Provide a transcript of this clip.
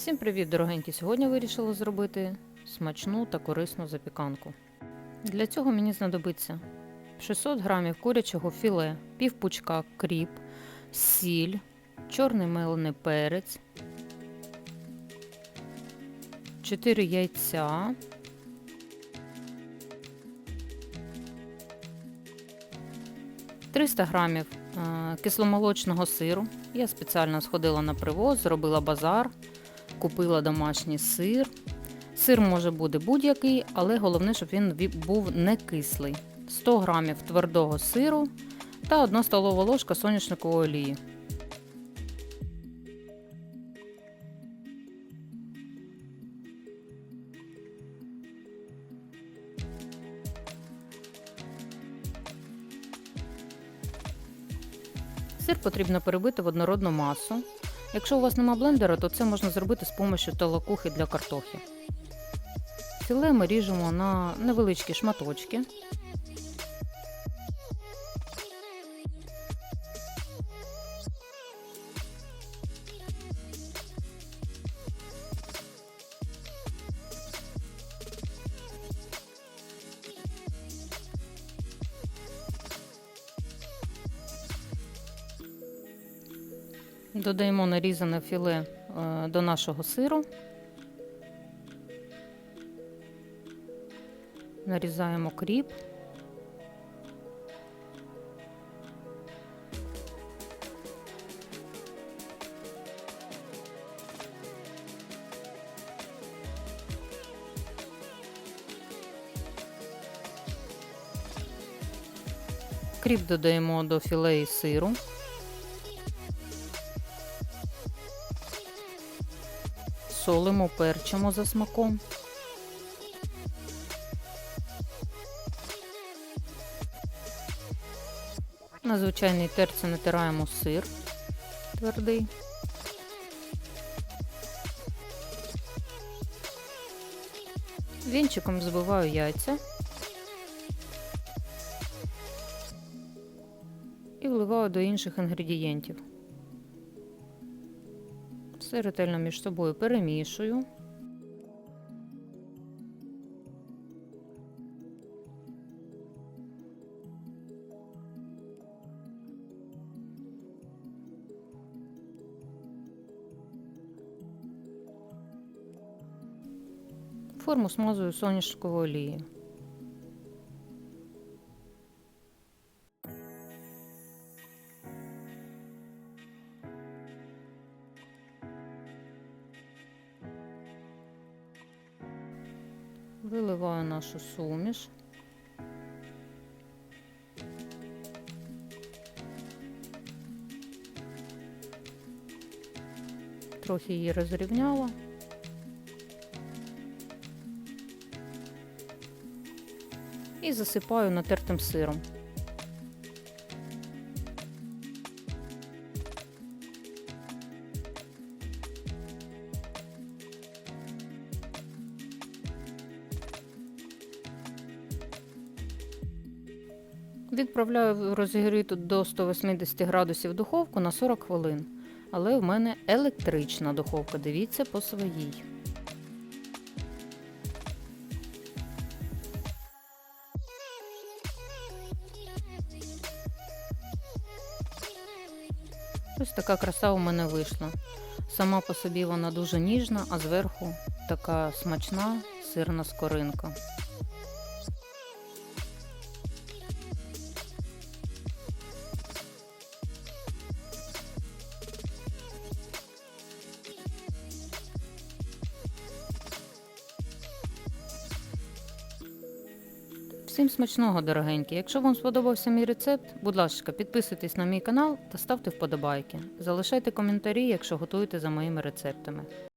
Всім привіт, дорогенькі! Сьогодні вирішила зробити смачну та корисну запіканку. Для цього мені знадобиться 600 грамів курячого філе, пів пучка кріп, сіль, чорний мелений перець, 4 яйця, «300 грамів е, кисломолочного сиру. Я спеціально сходила на привоз, зробила базар, купила домашній сир. Сир може бути будь-який, але головне, щоб він був не кислий. 100 грамів твердого сиру та 1 столова ложка соняшникової олії. Сир потрібно перебити в однородну масу. Якщо у вас нема блендера, то це можна зробити з допомогою толокухи для картохи. Філе ми ріжемо на невеличкі шматочки. Додаємо нарізане філе е, до нашого сиру. Нарізаємо кріп. Кріп додаємо до філе і сиру. Солимо, перчимо за смаком. На звичайній терці натираємо сир твердий. Вінчиком збиваю яйця і вливаю до інших інгредієнтів. Все ретельно між собою перемішую. Форму смазую соняшниковою олією. Виливаю нашу суміш. Трохи її розрівняла. І засипаю натертим сиром. Відправляю розігріту до 180 градусів духовку на 40 хвилин. Але в мене електрична духовка. Дивіться по своїй. Ось така краса у мене вийшла. Сама по собі вона дуже ніжна, а зверху така смачна сирна скоринка. Всім смачного, дорогенькі! Якщо вам сподобався мій рецепт, будь ласка, підписуйтесь на мій канал та ставте вподобайки. Залишайте коментарі, якщо готуєте за моїми рецептами.